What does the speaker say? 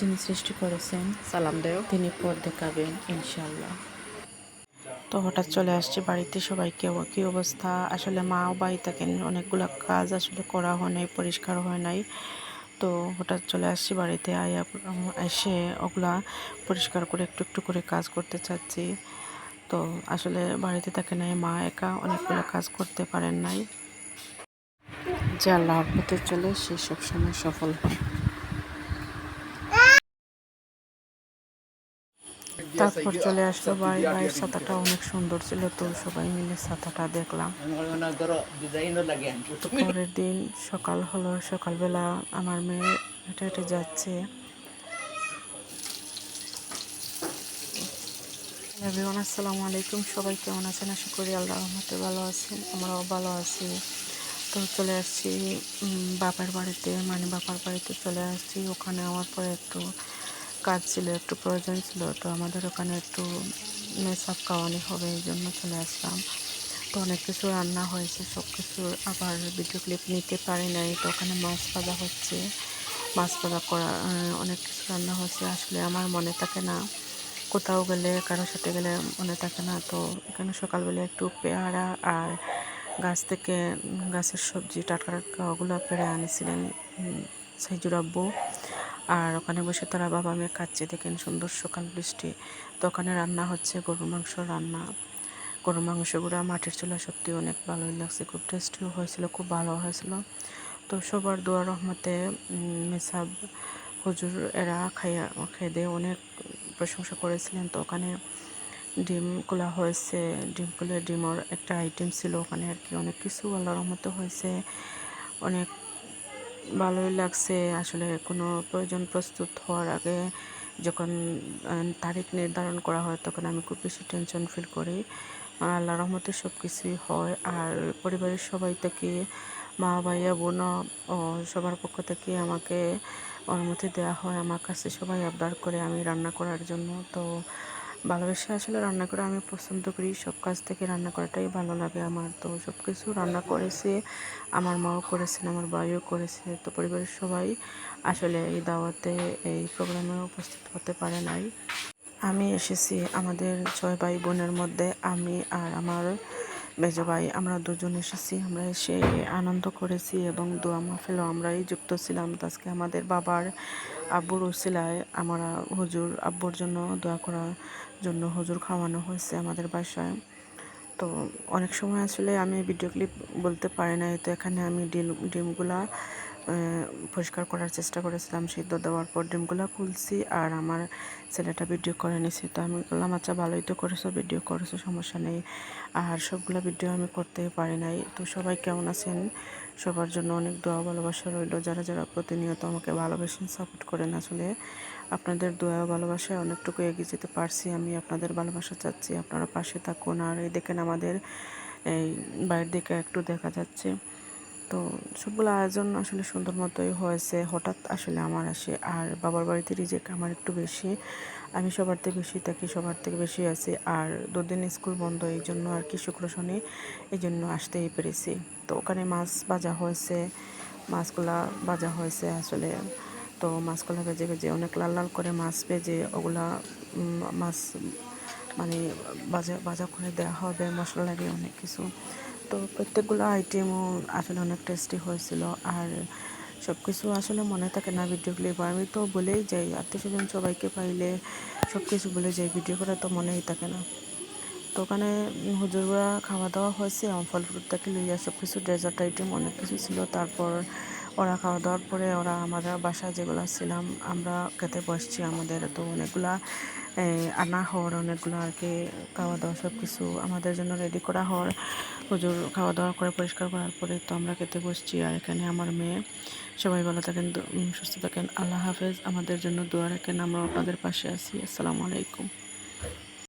তিনি সৃষ্টি করেছেন। সালাম দেও। তিনি পথ দেখাবেন ইনশাল্লাহ তো হঠাৎ চলে আসছি বাড়িতে সবাই কেউ কী অবস্থা? আসলে মাও বাড়ি থাকেন অনেকগুলো কাজ আসলে করা হয় নাই পরিষ্কার হয় নাই। তো হঠাৎ চলে আসছি বাড়িতে আয়া এসে ওগুলা পরিষ্কার করে একটু একটু করে কাজ করতে চাচ্ছি। তো আসলে বাড়িতে থাকে নাই মা একা অনেকগুলো কাজ করতে পারেন নাই। যে আল্লাহর পথে চলে সে সবসময় সফল হয়। তারপর চলে আসলো বাড়ি বাড়ির ছাতাটা অনেক সুন্দর ছিল তো সবাই মিলে ছাতাটা দেখলাম। পরের দিন সকাল হলো সকালবেলা আমার মেয়ে হেঁটে হেঁটে যাচ্ছে। এভরিওয়ান আসসালামু আলাইকুম। সবাই কেমন আছেন? আশা করি আল্লাহ রহমতে ভালো আছেন আমরাও ভালো আছি। তো চলে আসছি বাবার বাড়িতে মানে বাবার বাড়িতে চলে আসছি। ওখানে আমার পরে একটু কাজ ছিল একটু প্রয়োজন ছিল তো আমাদের ওখানে একটু মেসাপ খাওয়ানি হবে এই জন্য চলে আসলাম। তো অনেক কিছু রান্না হয়েছে সব কিছু আবার ভিডিও ক্লিপ নিতে পারি নাই তো ওখানে মাছ ভাজা হচ্ছে। মাছ ভাজা করা অনেক কিছু রান্না হচ্ছে আসলে আমার মনে থাকে না কোথাও গেলে কারোর সাথে গেলে মনে থাকে না। তো এখানে সকালবেলা একটু পেয়ারা আর গাছ থেকে গাছের সবজি টাটকা টাটকা ওগুলো পেড়ে আনিছিলেন উম, সাইজুর আব্বু। আর ওখানে বসে তারা বাবা মেয়ে খাচ্ছে। দেখেন সুন্দর সকাল বৃষ্টি। তো ওখানে রান্না হচ্ছে গরুর মাংস রান্না। গরুর মাংসগুলো মাটির চুলা সত্যি অনেক ভালোই লাগছে, খুব টেস্টিও হয়েছিল, খুব ভালো হয়েছিল। তো সবার দোয়া রহমতে মেসাব হুজুর এরা খাইয়া, খেয়ে দিয়ে অনেক প্রশংসা করেছিলেন। তো ওখানে ডিম খোলা হয়েছে, ডিম খুলে, ডিমর একটা আইটেম ছিল ওখানে আর কি। অনেক কিছু আল্লাহর রহমতে হয়েছে। অনেক ভালোই লাগছে। আসলে কোনো প্রয়োজন প্রস্তুত হওয়ার আগে যখন তারিখ নির্ধারণ করা হয় তখন আমি খুব বেশি টেনশন ফিল করি। আল্লাহ রহমতে সব কিছুই হয়। আর পরিবারের সবাই থেকে, মা, ভাইয়া, বোন, ও সবার পক্ষ থেকে আমাকে অনুমতি দেওয়া হয়। আমার কাছে সবাই আবদার করে আমি রান্না করার জন্য। তো ভালোবেসে আসলে রান্না করে আমি পছন্দ করি। সব কাজ থেকে রান্না করাটাই ভালো লাগে আমার। তো সব কিছু রান্না করেছে, আমার মাও করেছেন, আমার ভাইও করেছে। তো পরিবারের সবাই আসলে এই দাওয়াতে, এই প্রোগ্রামে উপস্থিত হতে পারে নাই। আমি এসেছি আমাদের ছয় ভাই বোনের মধ্যে, আমি আর আমার মেজো ভাই, আমরা দুজন এসেছি, আমরা এসে আনন্দ করেছি এবং দোয়া মাহফিলও আমরাই যুক্ত ছিলাম। আজকে আমাদের বাবার আব্বুর উসিলায় আমরা হুজুর আব্বুর জন্য দোয়া করার জন্য হুজুর খাওয়ানো হয়েছে আমাদের বাসায়। তো অনেক সময় আসলে আমি ভিডিও ক্লিপ বলতে পারি নাই, তো এখানে আমি ডিম, ডিমগুলা পরিষ্কার করার চেষ্টা করেছিলাম, সিদ্ধ দেওয়ার পর ডিমগুলা খুলছি আর আমার ছেলেটা ভিডিও করে নিছি। তো আমি বললাম আচ্ছা ভালোই তো করেছ ভিডিও করেছ, সমস্যা নেই। আর সবগুলো ভিডিও আমি করতে পারি নাই। তো সবাই কেমন আছেন? সবার জন্য অনেক দোয়া, ভালোবাসা রইল। যারা যারা প্রতিনিয়ত আমাকে ভালোবাসেন সাপোর্ট করেন আসলে, আপনাদের দোয়া ভালোবাসায় অনেকটুকু এগিয়ে যেতে পারছি। আমি আপনাদের ভালোবাসা চাচ্ছি। আপনারা পাশে থাকুন। আর এই দেখেন আমাদের, এই বাইরের দিকে একটু দেখা যাচ্ছে। তো সবগুলো আয়োজন আসলে সুন্দর মতোই হয়েছে। হঠাৎ আসলে আমার আসে আর বাবার বাড়িতে রিজেক আমার একটু বেশি। আমি সবার থেকে বেশি থাকি, সবার থেকে বেশি আছি আর দুদিন স্কুল বন্ধ, এই জন্য আর কি শুক্র শনি এই জন্য আসতেই পেরেছি। তো ওখানে মাছ ভাজা হয়েছে, মাছগুলা ভাজা হয়েছে আসলে। তো মাছগুলা ভেজে ভেজে অনেক লাল লাল করে মাছ ভেজে ওগুলা মাছ মানে ভাজা ভাজা করে দেওয়া হবে, মশলা লাগে অনেক কিছু। তো প্রত্যেকগুলো আইটেমও আসলে অনেক টেস্টি হয়েছিল। আর সব কিছু আসলে মনে থাকে না ভিডিও ক্লিপ আমি তো বলেই যাই আত্মীয় স্বজন সবাইকে পাইলে সব কিছু বলে যাই ভিডিও করা তো মনেই থাকে না। তো ওখানে হুজুররা খাওয়া দাওয়া হয়েছে আমার ফল, ফ্রুট থেকে লইয়া সব কিছু ডেজার্ট আইটেম অনেক কিছু ছিল। তারপর ওরা খাওয়া দাওয়ার পরে ওরা আমরা বাসায় যেগুলো ছিলাম, আমরা খেতে বসছি আমাদের। তো অনেকগুলা আনা হওয়ার অনেকগুলো আর কি খাওয়া দাওয়া সব কিছু আমাদের জন্য রেডি করা হওয়ার। পুজোর খাওয়া দাওয়া করে পরিষ্কার করার পরে তো আমরা খেতে বসছি আর এখানে আমার মেয়ে। সবাই ভালো থাকেন সুস্থ থাকেন। আল্লাহ হাফেজ। আমাদের জন্য দোয়া রাখেন। আমরা আপনাদের পাশে আছি। আসসালামু আলাইকুম।